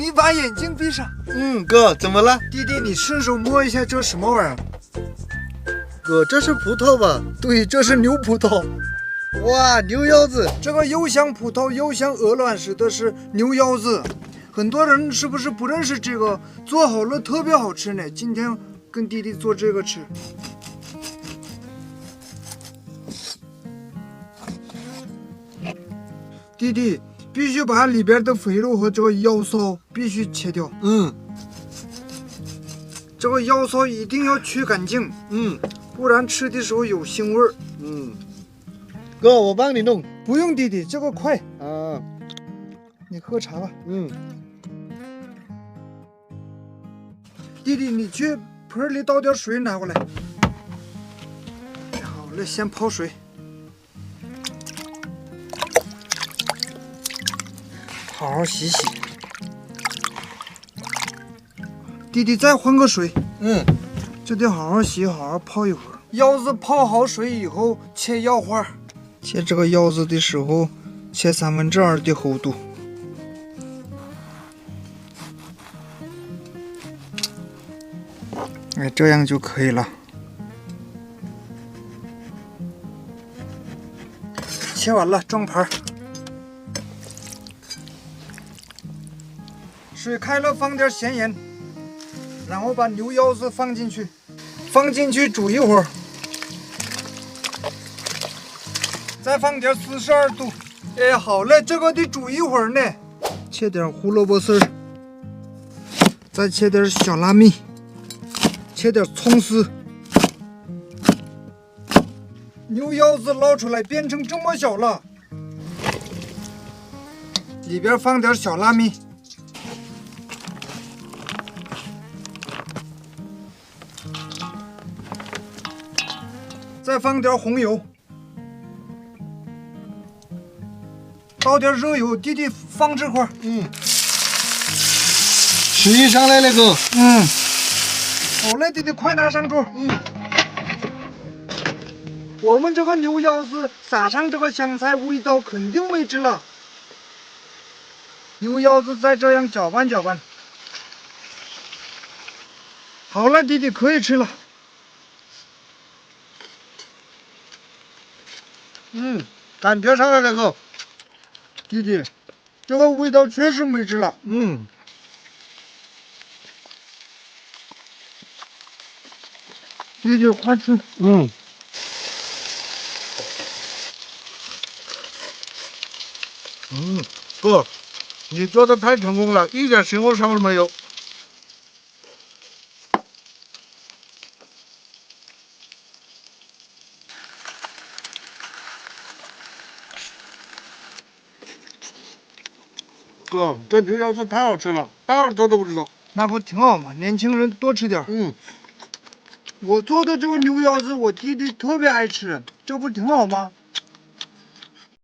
你把眼睛闭上。嗯，哥，怎么了？弟弟，你伸手摸一下，这什么玩意儿？哥，这是葡萄吧？对，这是牛葡萄。哇，牛腰子，这个又像葡萄又像鹅卵石的是牛腰子。很多人是不是不认识这个？做好了特别好吃呢。今天跟弟弟做这个吃。弟弟必须把里边的肥肉和这个腰骚必须切掉。嗯这个腰骚一定要去干净，嗯不然吃的时候有腥味儿。嗯，哥，我帮你弄不用弟弟，这个快，啊。你喝茶吧。嗯，弟弟，你去盆里倒点水拿过来。好嘞，先泡水。好好洗洗。弟弟，再换个水。嗯，就得好好洗，好好泡一会儿。腰子泡好水以后，切腰花。切这个腰子的时候，切三分之二的厚度。哎，这样就可以了。切完了，装盘水开了，放点咸盐，然后把牛腰子放进去，放进去煮一会儿，再放点四十二度。哎，好嘞，这个得煮一会儿呢。切点胡萝卜丝，再切点小拉米。切点葱丝，牛腰子捞出来变成这么小了，里边放点小拉米，再放点红油，倒点热油，弟弟放这块儿，嗯，食欲上来了，哥。嗯。好嘞，弟弟，快拿上桌。嗯，我们这个牛腰子撒上这个香菜，味道肯定没治了。牛腰子再这样搅拌搅拌。好了，弟弟可以吃了。嗯，感觉上来了，哥。弟弟，这个味道确实没治了。嗯。弟弟，快吃！嗯。嗯，哥，你做的太成功了，一点腥味上都没有。哥，这牛腰子太好吃了，大耳朵都不知道。那不挺好吗？年轻人多吃点。嗯。我做的这个牛腰子，我弟弟特别爱吃，这不挺好吗？